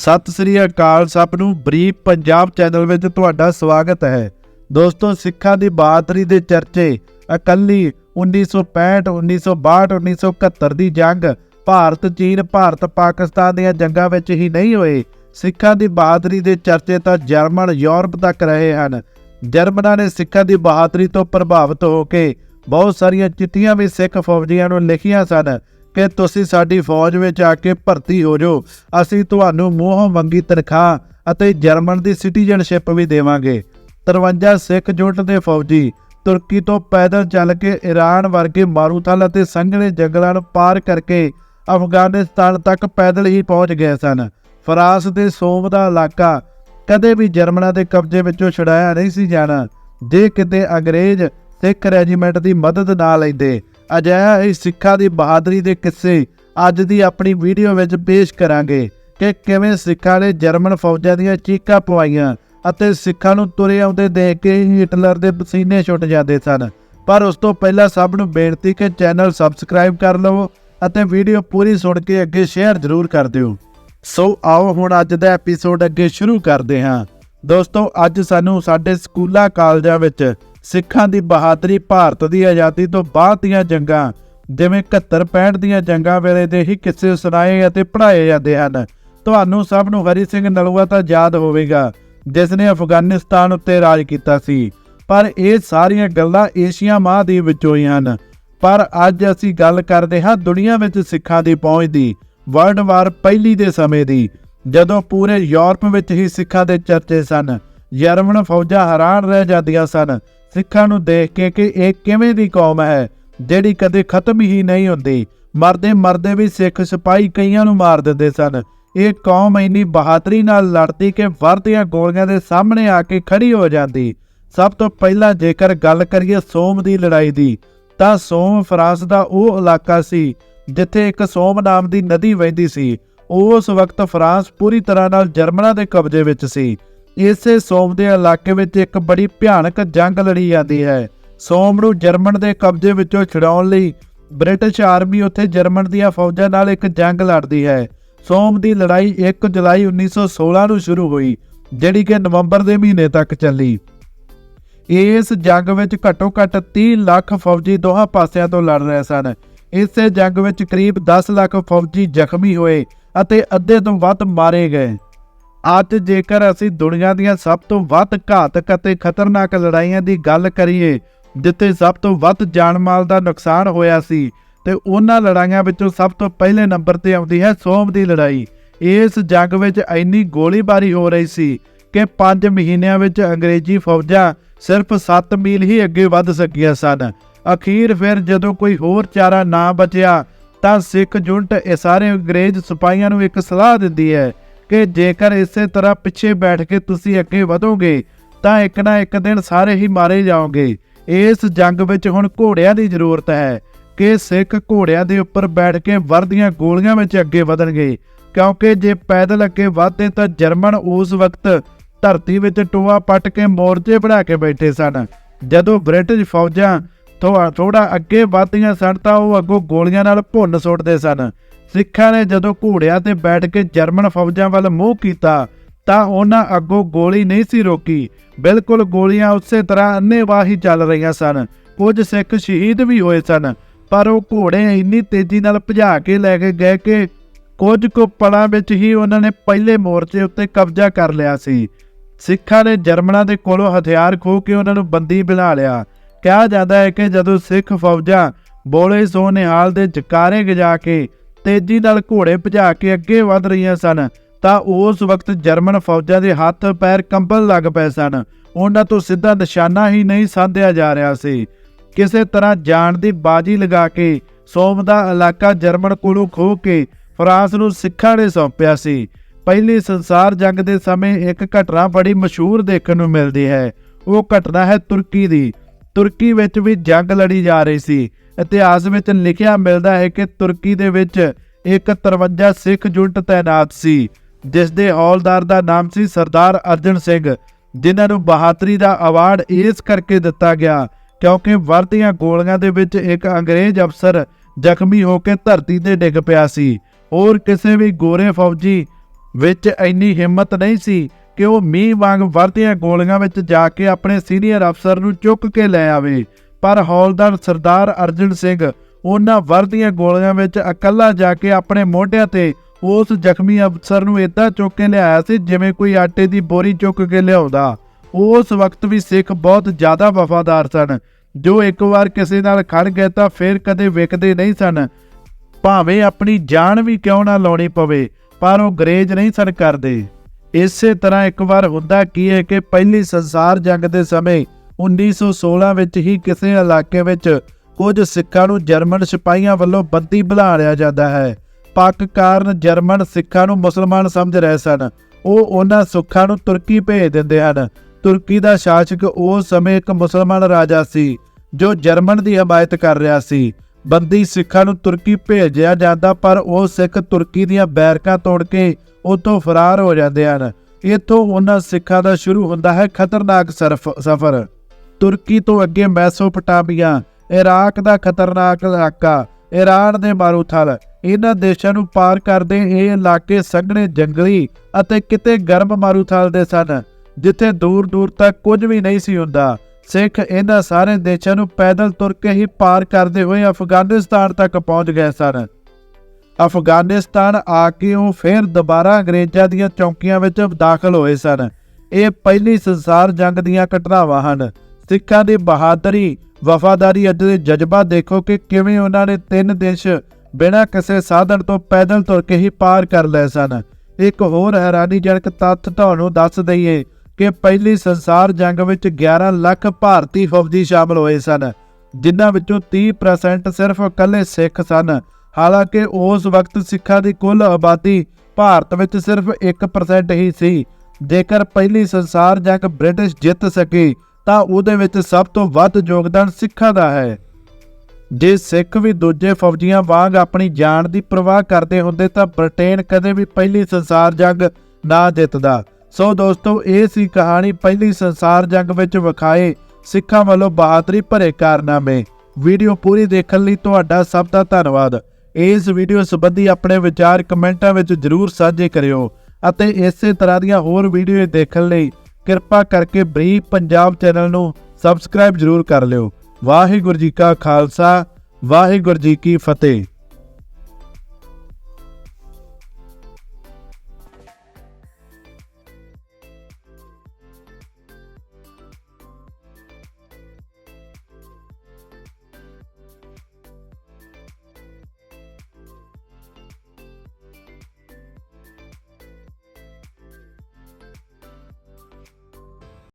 ਸਤਿ ਸ੍ਰੀ ਅਕਾਲ ਸਭ ਨੂੰ, brief Punjab channel ਵਿੱਚ ਤੁਹਾਡਾ ਸਵਾਗਤ ਹੈ। ਦੋਸਤੋ, ਸਿੱਖਾਂ ਦੀ ਬਹਾਦਰੀ ਦੇ ਚਰਚੇ, ਇਕੱਲੀ 1965 1962 1971 ਦੀ ਜੰਗ ਭਾਰਤ, ਚੀਨ, ਭਾਰਤ, ਪਾਕਿਸਤਾਨ ਦੀਆਂ ਜੰਗਾਂ ਵਿੱਚ ਹੀ ਨਹੀਂ ਹੋਏ। ਸਿੱਖਾਂ ਦੀ ਬਹਾਦਰੀ ਦੇ ਚਰਚੇ ਤਾਂ ਜਰਮਨ, ਯੂਰਪ ਤੱਕ ਰਹੇ ਹਨ। ਜਰਮਨਾਂ ਨੇ ਸਿੱਖਾਂ ਦੀ ਬਹਾਦਰੀ ਤੋਂ ਪ੍ਰਭਾਵਿਤ ਹੋ ਕੇ ਬਹੁਤ ਸਾਰੀਆਂ ਚਿੱਠੀਆਂ ਵੀ ਸਿੱਖ ਫੌਜੀਆਂ ਨੂੰ ਲਿਖੀਆਂ ਸਨ। ਕਿ ਤੁਸੀਂ ਸਾਡੀ ਫੌਜ ਵਿੱਚ ਆ ਕੇ ਭਰਤੀ ਹੋ ਜਾਓ। ਅਸੀਂ ਤੁਹਾਨੂੰ ਮੂੰਹੋਂ ਮੰਗੀ ਤਨਖਾਹ ਅਤੇ ਜਰਮਨ ਦੀ ਸਿਟੀਜ਼ਨਸ਼ਿਪ ਵੀ ਦੇਵਾਂਗੇ। 53 ਸਿੱਖ ਜੁੱਟ ਦੇ ਫੌਜੀ, ਤੁਰਕੀ ਤੋਂ ਪੈਦਲ ਚੱਲ ਕੇ ਈਰਾਨ ਵਰਗੇ ਮਾਰੂਥਲ ਅਤੇ ਸੰਘਣੇ ਜੰਗਲਾਂ ਨੂੰ ਪਾਰ ਕਰਕੇ ਅਫਗਾਨਿਸਤਾਨ ਤੱਕ ਪੈਦਲ ਹੀ ਪਹੁੰਚ ਗਏ ਸਨ। ਫਰਾਂਸ ਦੇ ਸੋਮ ਦਾ ਇਲਾਕਾ ਕਦੇ ਵੀ ਜਰਮਨਾਂ ਦੇ ਕਬਜ਼ੇ ਵਿੱਚੋਂ ਛੁਡਾਇਆ ਨਹੀਂ ਸੀ ਜਾਣਾ। ਜੇ ਕਿਤੇ ਅੰਗਰੇਜ਼ ਸਿੱਖ ਰੈਜੀਮੈਂਟ ਦੀ ਮਦਦ ਨਾ ਲੈਂਦੇ ਅਜਿਹਾ ਹੀ ਸਿੱਖਾਂ ਦੀ ਬਹਾਦਰੀ ਦੇ ਕਿੱਸੇ ਅੱਜ ਦੀ ਆਪਣੀ ਵੀਡੀਓ ਵਿੱਚ ਪੇਸ਼ ਕਰਾਂਗੇ ਕਿ ਕਿਵੇਂ ਸਿੱਖਾਂ ਨੇ ਜਰਮਨ ਫੌਜਾਂ ਦੀਆਂ ਚੀਕਾਂ ਪਵਾਈਆਂ ਅਤੇ ਸਿੱਖਾਂ ਨੂੰ ਤੁਰੇ ਆਉਂਦੇ ਦੇਖ ਕੇ ਹਿਟਲਰ ਦੇ ਪਸੀਨੇ ਛੁੱਟ ਜਾਂਦੇ ਸਨ। ਪਰ ਉਸ ਤੋਂ ਪਹਿਲਾਂ ਸਭ ਨੂੰ ਬੇਨਤੀ ਕਿ ਚੈਨਲ ਸਬਸਕ੍ਰਾਈਬ ਕਰ ਲਵੋ ਅਤੇ ਵੀਡੀਓ ਪੂਰੀ ਸੁਣ ਕੇ ਅੱਗੇ ਸ਼ੇਅਰ ਜ਼ਰੂਰ ਕਰ ਦਿਓ। ਸੋ ਆਓ ਹੁਣ ਅੱਜ ਦਾ ਐਪੀਸੋਡ ਅੱਗੇ ਸ਼ੁਰੂ ਕਰਦੇ ਹਾਂ। ਦੋਸਤੋ, ਅੱਜ ਸਾਨੂੰ ਸਾਡੇ ਸਕੂਲਾਂ, ਕਾਲਜਾਂ ਵਿੱਚ ਸਿੱਖਾਂ ਦੀ ਬਹਾਦਰੀ ਭਾਰਤ ਦੀ ਆਜ਼ਾਦੀ ਤੋਂ ਬਾਅਦ ਦੀਆਂ ਜੰਗਾਂ, ਜਿਵੇਂ 71 65 ਦੀਆਂ ਜੰਗਾਂ ਵੇਲੇ ਦੇ ਹੀ ਕਿੱਸੇ ਸੁਣਾਏ ਅਤੇ ਪੜ੍ਹਾਏ ਜਾਂਦੇ ਹਨ। ਤੁਹਾਨੂੰ ਸਭ ਨੂੰ ਹਰੀ ਸਿੰਘ ਨਲੂਆ ਤਾਂ ਯਾਦ ਹੋਵੇਗਾ, ਜਿਸ ਨੇ ਅਫਗਾਨਿਸਤਾਨ ਉੱਤੇ ਰਾਜ ਕੀਤਾ ਸੀ। ਪਰ ਇਹ ਸਾਰੀਆਂ ਗੱਲਾਂ ਏਸ਼ੀਆ ਮਹਾਦੀਪ ਵਿੱਚੋਂ ਹੀ ਹਨ। ਪਰ ਅੱਜ ਅਸੀਂ ਗੱਲ ਕਰਦੇ ਹਾਂ ਦੁਨੀਆ ਵਿੱਚ ਸਿੱਖਾਂ ਦੀ ਪਹੁੰਚ ਦੀ ਵਰਲਡ ਵਾਰ ਪਹਿਲੀ ਦੇ ਸਮੇਂ ਦੀ, ਜਦੋਂ ਪੂਰੇ ਯੂਰਪ ਵਿੱਚ ਹੀ ਸਿੱਖਾਂ ਦੇ ਚਰਚੇ ਸਨ, ਜਰਮਨ ਫੌਜਾਂ ਹੈਰਾਨ ਰਹਿ ਜਾਂਦੀਆਂ ਸਨ ਸਿੱਖਾਂ ਨੂੰ ਦੇਖ ਕੇ ਕਿ ਇਹ ਕਿਵੇਂ ਦੀ ਕੌਮ ਹੈ, ਜਿਹੜੀ ਕਦੇ ਖਤਮ ਹੀ ਨਹੀਂ ਹੁੰਦੀ। ਮਰਦੇ ਮਰਦੇ ਵੀ ਸਿੱਖ ਸਿਪਾਹੀ ਕਈਆਂ ਨੂੰ ਮਾਰ ਦਿੰਦੇ ਸਨ। ਇਹ ਕੌਮ ਇੰਨੀ ਬਹਾਦਰੀ ਨਾਲ ਲੜਦੀ ਕਿ ਵਰਦੀਆਂ ਗੋਲੀਆਂ ਦੇ ਸਾਹਮਣੇ ਆ ਕੇ ਖੜੀ ਹੋ ਜਾਂਦੀ। ਸਭ ਤੋਂ ਪਹਿਲਾਂ ਜੇਕਰ ਗੱਲ ਕਰੀਏ ਸੋਮ ਦੀ ਲੜਾਈ ਦੀ, ਤਾਂ ਸੋਮ ਫਰਾਂਸ ਦਾ ਉਹ ਇਲਾਕਾ ਸੀ, ਜਿੱਥੇ ਇੱਕ ਸੋਮ ਨਾਮ ਦੀ ਨਦੀ ਵਹਿੰਦੀ ਸੀ। ਉਸ ਵਕਤ ਫਰਾਂਸ ਪੂਰੀ ਤਰ੍ਹਾਂ ਨਾਲ ਜਰਮਨਾਂ ਦੇ ਕਬਜ਼ੇ ਵਿੱਚ ਸੀ। ਇਸੇ ਸੋਮ ਦੇ ਇਲਾਕੇ ਵਿੱਚ ਇੱਕ ਬੜੀ ਭਿਆਨਕ ਜੰਗ ਲੜੀ ਜਾਂਦੀ ਹੈ। ਸੋਮ ਨੂੰ ਜਰਮਨ ਦੇ ਕਬਜ਼ੇ ਵਿੱਚੋਂ ਛੁਡਾਉਣ ਲਈ ਬ੍ਰਿਟਿਸ਼ ਆਰਮੀ ਉੱਥੇ ਜਰਮਨ ਦੀਆਂ ਫੌਜਾਂ ਨਾਲ ਇੱਕ ਜੰਗ ਲੜਦੀ ਹੈ। ਸੋਮ ਦੀ ਲੜਾਈ 1 ਜੁਲਾਈ 1916 ਨੂੰ ਸ਼ੁਰੂ ਹੋਈ, ਜਿਹੜੀ ਕਿ ਨਵੰਬਰ ਦੇ ਮਹੀਨੇ ਤੱਕ ਚੱਲੀ। ਇਸ ਜੰਗ ਵਿੱਚ ਘੱਟੋ ਘੱਟ 30 ਲੱਖ ਫੌਜੀ ਦੋਹਾਂ ਪਾਸਿਆਂ ਤੋਂ ਲੜ ਰਹੇ ਸਨ। ਇਸੇ ਜੰਗ ਵਿੱਚ ਕਰੀਬ 10 ਲੱਖ ਫੌਜੀ ਜ਼ਖਮੀ ਹੋਏ ਅਤੇ ਅੱਧੇ ਤੋਂ ਵੱਧ ਮਾਰੇ ਗਏ। ਅੱਜ ਜੇਕਰ ਅਸੀਂ ਦੁਨੀਆ ਦੀਆਂ ਸਭ ਤੋਂ ਵੱਧ ਘਾਤਕ ਅਤੇ ਖਤਰਨਾਕ ਲੜਾਈਆਂ ਦੀ ਗੱਲ ਕਰੀਏ, ਜਿੱਥੇ ਸਭ ਤੋਂ ਵੱਧ ਜਾਨ ਮਾਲ ਦਾ ਨੁਕਸਾਨ ਹੋਇਆ ਸੀ, ਤੇ ਉਹਨਾਂ ਲੜਾਈਆਂ ਵਿੱਚੋਂ ਸਭ ਤੋਂ ਪਹਿਲੇ ਨੰਬਰ ਤੇ ਆਉਂਦੀ ਹੈ ਸੋਮ ਦੀ ਲੜਾਈ। ਇਸ ਜੰਗ ਵਿੱਚ ਇੰਨੀ ਗੋਲੀਬਾਰੀ ਹੋ ਰਹੀ ਸੀ ਕਿ 5 ਮਹੀਨਿਆਂ ਵਿੱਚ ਅੰਗਰੇਜ਼ੀ ਫੌਜਾਂ ਸਿਰਫ 7 ਮੀਲ ਹੀ ਅੱਗੇ ਵੱਧ ਸਕੀਆਂ ਸਨ। ਅਖੀਰ ਫਿਰ ਜਦੋਂ ਕੋਈ ਹੋਰ ਚਾਰਾ ਨਾ ਬਚਿਆ, ਤਾਂ ਸਿੱਖ ਜੁੰਟ ਇਹ ਸਾਰੇ ਅੰਗਰੇਜ਼ ਸਿਪਾਹੀਆਂ ਨੂੰ ਇੱਕ ਸਲਾਹ ਦਿੰਦੀ ਹੈ ਕਿ ਜੇਕਰ ਇਸੇ ਤਰ੍ਹਾਂ ਪਿੱਛੇ ਬੈਠ ਕੇ ਤੁਸੀਂ ਅੱਗੇ ਵਧੋਗੇ, ਤਾਂ ਇੱਕ ਨਾ ਇੱਕ ਦਿਨ ਸਾਰੇ ਹੀ ਮਾਰੇ ਜਾਓਗੇ। ਇਸ ਜੰਗ ਵਿੱਚ ਹੁਣ ਘੋੜਿਆਂ ਦੀ ਜ਼ਰੂਰਤ ਹੈ ਕਿ ਸਿੱਖ ਘੋੜਿਆਂ ਦੇ ਉੱਪਰ ਬੈਠ ਕੇ ਵਰਦੀਆਂ ਗੋਲੀਆਂ ਵਿੱਚ ਅੱਗੇ ਵਧਣਗੇ। ਕਿਉਂਕਿ ਜੇ ਪੈਦਲ ਅੱਗੇ ਵਧਦੇ ਤਾਂ ਜਰਮਨ ਉਸ ਵਕਤ ਧਰਤੀ ਵਿੱਚ ਟੋਆ ਪੱਟ ਕੇ ਮੋਰਚੇ ਬਣਾ ਕੇ ਬੈਠੇ ਸਨ। ਜਦੋਂ ਬ੍ਰਿਟਿਸ਼ ਫੌਜਾਂ ਥੋੜਾ ਅੱਗੇ ਵਧਦੀਆਂ ਸਨ ਤਾਂ ਉਹ ਅੱਗੋਂ ਗੋਲੀਆਂ ਨਾਲ ਭੁੰਨ ਸੁੱਟਦੇ ਸਨ। ਸਿੱਖਾਂ ਨੇ ਜਦੋਂ ਘੋੜਿਆਂ ਤੇ ਬੈਠ ਕੇ ਜਰਮਨ ਫੌਜਾਂ ਵੱਲ ਮੂੰਹ ਕੀਤਾ, ਤਾਂ ਉਹਨਾਂ ਅੱਗੋਂ ਗੋਲੀ ਨਹੀਂ ਸੀ ਰੋਕੀ। ਬਿਲਕੁਲ ਗੋਲੀਆਂ ਉਸੇ ਤਰ੍ਹਾਂ ਅੰਨ੍ਹੇਵਾਹ ਹੀ ਚੱਲ ਰਹੀਆਂ ਸਨ। ਕੁਝ ਸਿੱਖ ਸ਼ਹੀਦ ਵੀ ਹੋਏ ਸਨ, ਪਰ ਉਹ ਘੋੜੇ ਇੰਨੀ ਤੇਜ਼ੀ ਨਾਲ ਭਜਾ ਕੇ ਲੈ ਕੇ ਗਏ ਕਿ ਕੁਝ ਕੁ ਪਲਾਂ ਵਿੱਚ ਹੀ ਉਹਨਾਂ ਨੇ ਪਹਿਲੇ ਮੋਰਚੇ ਉੱਤੇ ਕਬਜ਼ਾ ਕਰ ਲਿਆ ਸੀ। ਸਿੱਖਾਂ ਨੇ ਜਰਮਨਾਂ ਦੇ ਕੋਲੋਂ ਹਥਿਆਰ ਖੋਹ ਕੇ ਉਹਨਾਂ ਨੂੰ ਬੰਦੀ ਬਣਾ ਲਿਆ। ਕਿਹਾ ਜਾਂਦਾ ਹੈ ਕਿ ਜਦੋਂ ਸਿੱਖ ਫੌਜਾਂ ਬੋਲੇ ਸੋ ਨਿਹਾਲ ਦੇ ਜਕਾਰੇ ਗਜਾ ਕੇ ਤੇਜ਼ੀ ਨਾਲ ਘੋੜੇ ਭਜਾ ਕੇ ਅੱਗੇ ਵਧ ਰਹੀਆਂ ਸਨ, ਤਾਂ ਉਸ ਵਕਤ ਜਰਮਨ ਫੌਜਾਂ ਦੇ ਹੱਥ ਪੈਰ ਕੰਬਣ ਲੱਗ ਪਏ ਸਨ। ਉਹਨਾਂ ਤੋਂ ਸਿੱਧਾ ਨਿਸ਼ਾਨਾ ਹੀ ਨਹੀਂ ਸਾਧਿਆ ਜਾ ਰਿਹਾ ਸੀ। ਕਿਸੇ ਤਰ੍ਹਾਂ ਜਾਣ ਦੀ ਬਾਜੀ ਲਗਾ ਕੇ ਸੋਮ ਦਾ ਇਲਾਕਾ ਜਰਮਨ ਕੋਲੋਂ ਖੋਹ ਕੇ ਫਰਾਂਸ ਨੂੰ ਸਿੱਖਾਂ ਨੇ ਸੌਂਪਿਆ ਸੀ। ਪਹਿਲੀ ਸੰਸਾਰ ਜੰਗ ਦੇ ਸਮੇਂ ਇੱਕ ਘਟਨਾ ਬੜੀ ਮਸ਼ਹੂਰ ਦੇਖਣ ਨੂੰ ਮਿਲਦੀ ਹੈ। ਉਹ ਘਟਨਾ ਹੈ ਤੁਰਕੀ ਦੀ। ਤੁਰਕੀ ਵਿੱਚ ਵੀ ਜੰਗ ਲੜੀ ਜਾ ਰਹੀ ਸੀ। ਇਤਿਹਾਸ ਵਿੱਚ ਲਿਖਿਆ ਮਿਲਦਾ ਹੈ ਕਿ ਤੁਰਕੀ ਦੇ ਵਿੱਚ ਇੱਕ 53 ਸਿੱਖ ਜੁੱਟ ਤਾਇਨਾਤ ਸੀ, ਜਿਸ ਦੇ ਹੌਲਦਾਰ ਦਾ ਨਾਮ ਸੀ ਸਰਦਾਰ ਅਰਜਨ ਸਿੰਘ, ਜਿਨ੍ਹਾਂ ਨੂੰ ਬਹਾਦਰੀ ਦਾ ਅਵਾਰਡ ਇਸ ਕਰਕੇ ਦਿੱਤਾ ਗਿਆ ਕਿਉਂਕਿ ਵਰਤੀਆਂ ਗੋਲੀਆਂ ਦੇ ਵਿੱਚ ਇੱਕ ਅੰਗਰੇਜ਼ ਅਫਸਰ ਜ਼ਖਮੀ ਹੋ ਕੇ ਧਰਤੀ ਤੇ ਡਿੱਗ ਪਿਆ ਸੀ। ਹੋਰ ਕਿਸੇ ਵੀ ਗੋਰੇ ਫੌਜੀ ਵਿੱਚ ਇੰਨੀ ਹਿੰਮਤ ਨਹੀਂ ਸੀ ਕਿ ਉਹ ਮੀਂਹ ਵਾਂਗ ਵਰਦੀਆਂ ਗੋਲੀਆਂ ਵਿੱਚ ਜਾ ਕੇ ਆਪਣੇ ਸੀਨੀਅਰ ਅਫਸਰ ਨੂੰ ਚੁੱਕ ਕੇ ਲੈ ਆਵੇ? ਪਰ ਹੌਲਦਾਰ ਸਰਦਾਰ ਅਰਜਨ ਸਿੰਘ, ਉਹਨਾਂ ਵਰਦੀਆਂ ਗੋਲੀਆਂ ਵਿੱਚ ਇਕੱਲਾ ਜਾ ਕੇ ਆਪਣੇ ਮੋਢਿਆਂ ਤੇ ਉਸ ਜ਼ਖਮੀ ਅਫਸਰ ਨੂੰ ਏਦਾਂ ਚੁੱਕ ਕੇ ਲਿਆਇਆ ਸੀ ਜਿਵੇਂ ਕੋਈ ਆਟੇ ਦੀ ਬੋਰੀ ਚੁੱਕ ਕੇ ਲਿਆਉਂਦਾ। ਉਸ ਵਕਤ ਵੀ ਸਿੱਖ ਬਹੁਤ ਜ਼ਿਆਦਾ ਵਫਾਦਾਰ ਸਨ। ਜੋ ਇੱਕ ਵਾਰ ਕਿਸੇ ਨਾਲ ਖੜ ਗਏ ਤਾਂ ਫਿਰ ਕਦੇ ਵਿਕਦੇ ਨਹੀਂ ਸਨ। ਭਾਵੇਂ ਆਪਣੀ ਜਾਨ ਵੀ ਕਿਉਂ ਨਾ ਲਾਉਣੀ ਪਵੇ, ਪਰ ਉਹ ਗਰੇਜ ਨਹੀਂ ਸਨ ਕਰਦੇ। ਇਸੇ ਤਰ੍ਹਾਂ ਇੱਕ ਵਾਰ ਹੁੰਦਾ ਕੀ ਹੈ ਕਿ ਪਹਿਲੀ ਸੰਸਾਰ ਜੰਗ ਦੇ ਸਮੇਂ 1916 ਵਿੱਚ ਹੀ ਕਿਸੇ ਇਲਾਕੇ ਵਿੱਚ ਕੁਝ ਸਿੱਖਾਂ ਨੂੰ ਜਰਮਨ ਸਿਪਾਹੀਆਂ ਵੱਲੋਂ ਬੰਦੀ ਬਣਾ ਲਿਆ ਜਾਂਦਾ ਹੈ। ਪੱਕ ਕਾਰਨ ਜਰਮਨ ਸਿੱਖਾਂ ਨੂੰ ਮੁਸਲਮਾਨ ਸਮਝ ਰਹੇ ਸਨ। ਉਹ ਉਹਨਾਂ ਸੁੱਖਾਂ ਨੂੰ ਤੁਰਕੀ ਭੇਜ ਦਿੰਦੇ ਹਨ। ਤੁਰਕੀ ਦਾ ਸ਼ਾਸਕ ਉਸ ਸਮੇਂ ਇੱਕ ਮੁਸਲਮਾਨ ਰਾਜਾ ਸੀ, ਜੋ ਜਰਮਨ ਦੀ ਹਮਾਇਤ ਕਰ ਰਿਹਾ ਸੀ। ਬੰਦੀ ਸਿੱਖਾਂ ਨੂੰ ਤੁਰਕੀ ਭੇਜਿਆ ਜਾਂਦਾ, ਪਰ ਉਹ ਸਿੱਖ ਤੁਰਕੀ ਦੀਆਂ ਬੈਰਕਾਂ ਤੋੜ ਕੇ ਉੱਥੋਂ ਫਰਾਰ ਹੋ ਜਾਂਦੇ ਹਨ। ਇੱਥੋਂ ਉਹਨਾਂ ਸਿੱਖਾਂ ਦਾ ਸ਼ੁਰੂ ਹੁੰਦਾ ਹੈ ਖਤਰਨਾਕ ਸਫ਼ਰ। ਤੁਰਕੀ ਤੋਂ ਅੱਗੇ ਮੈਸੋਪਟਾਮੀਆ, ਇਰਾਕ ਦਾ ਖਤਰਨਾਕ ਇਲਾਕਾ ਈਰਾਨ ਦੇ ਮਾਰੂਥਲ। ਇਹਨਾਂ ਦੇਸ਼ਾਂ ਨੂੰ ਪਾਰ ਕਰਦੇ ਇਹ ਇਲਾਕੇ ਸੰਘਣੇ ਜੰਗਲੀ ਅਤੇ ਕਿਤੇ ਗਰਮ ਮਾਰੂਥਲ ਦੇ ਸਨ, ਜਿੱਥੇ ਦੂਰ ਦੂਰ ਤੱਕ ਕੁਝ ਵੀ ਨਹੀਂ ਸੀ ਹੁੰਦਾ। ਸਿੱਖ ਇਹਨਾਂ ਸਾਰੇ ਦੇਸ਼ਾਂ ਨੂੰ ਪੈਦਲ ਤੁਰ ਕੇ ਹੀ ਪਾਰ ਕਰਦੇ ਹੋਏ ਅਫਗਾਨਿਸਤਾਨ ਤੱਕ ਪਹੁੰਚ ਗਏ ਸਨ। ਅਫਗਾਨਿਸਤਾਨ ਆ ਕੇ ਉਹ ਫਿਰ ਦੁਬਾਰਾ ਅੰਗਰੇਜ਼ਾਂ ਦੀਆਂ ਚੌਕੀਆਂ ਵਿੱਚ ਦਾਖਲ ਹੋਏ ਸਨ। ਇਹ ਪਹਿਲੀ ਸੰਸਾਰ ਜੰਗ ਦੀਆਂ ਘਟਨਾਵਾਂ ਹਨ। ਸਿੱਖਾਂ ਦੀ ਬਹਾਦਰੀ, ਵਫਾਦਾਰੀ ਅਤੇ ਜਜ਼ਬਾ ਦੇਖੋ ਕਿ ਕਿਵੇਂ ਉਹਨਾਂ ਨੇ ਤਿੰਨ ਦੇਸ਼ ਬਿਨਾਂ ਕਿਸੇ ਸਾਧਨ ਤੋਂ ਪੈਦਲ ਤੁਰ ਕੇ ਹੀ ਪਾਰ ਕਰ ਲਏ ਸਨ। ਇੱਕ ਹੋਰ ਹੈਰਾਨੀਜਨਕ ਤੱਥ ਤੁਹਾਨੂੰ ਦੱਸ ਦਈਏ ਕਿ ਪਹਿਲੀ ਸੰਸਾਰ ਜੰਗ ਵਿੱਚ 11 ਲੱਖ ਭਾਰਤੀ ਫੌਜੀ ਸ਼ਾਮਲ ਹੋਏ ਸਨ, ਜਿਨ੍ਹਾਂ ਵਿੱਚੋਂ 30% ਸਿਰਫ ਇਕੱਲੇ ਸਿੱਖ ਸਨ। ਹਾਲਾਂਕਿ ਉਸ ਵਕਤ ਸਿੱਖਾਂ ਦੀ ਕੁੱਲ ਆਬਾਦੀ ਭਾਰਤ ਵਿੱਚ ਸਿਰਫ 1% ਹੀ ਸੀ। ਜੇਕਰ ਪਹਿਲੀ ਸੰਸਾਰ ਜੰਗ ਬ੍ਰਿਟਿਸ਼ ਜਿੱਤ ਸਕੇ, ਤਾਂ ਉਹਦੇ ਵਿੱਚ ਸਭ ਤੋਂ ਵੱਧ ਯੋਗਦਾਨ ਸਿੱਖਾਂ ਦਾ ਹੈ। ਜੇ ਸਿੱਖ ਵੀ ਦੂਜੇ ਫੌਜੀਆਂ ਵਾਂਗ ਆਪਣੀ ਜਾਨ ਦੀ ਪਰਵਾਹ ਕਰਦੇ ਹੁੰਦੇ ਤਾਂ ਬ੍ਰਿਟੇਨ ਕਦੇ ਵੀ ਪਹਿਲੀ ਸੰਸਾਰ ਜੰਗ ਨਾ ਜਿੱਤਦਾ। ਸੋ ਦੋਸਤੋ, ਇਹ ਸੀ ਕਹਾਣੀ ਪਹਿਲੀ ਸੰਸਾਰ ਜੰਗ ਵਿੱਚ ਵਿਖਾਏ ਸਿੱਖਾਂ ਵੱਲੋਂ ਬਹਾਦਰੀ ਭਰੇ ਕਾਰਨਾਮੇ। ਵੀਡੀਓ ਪੂਰੀ ਦੇਖਣ ਲਈ ਤੁਹਾਡਾ ਸਭ ਦਾ ਧੰਨਵਾਦ। ਇਸ ਵੀਡੀਓ ਸੰਬੰਧੀ ਆਪਣੇ ਵਿਚਾਰ ਕਮੈਂਟਾਂ ਵਿੱਚ ਜਰੂਰ ਸਾਂਝੇ ਕਰਿਓ ਅਤੇ ਇਸੇ ਤਰ੍ਹਾਂ ਦੀਆਂ ਹੋਰ ਵੀਡੀਓ ਦੇਖਣ ਲਈ ਕਿਰਪਾ ਕਰਕੇ ਬਰੀਕ ਪੰਜਾਬ ਚੈਨਲ ਨੂੰ ਸਬਸਕ੍ਰਾਈਬ ਜਰੂਰ ਕਰ ਲਿਓ। ਵਾਹਿਗੁਰੂ ਜੀ ਕਾ ਖਾਲਸਾ, ਵਾਹਿਗੁਰੂ ਜੀ ਕੀ ਫਤਿਹ।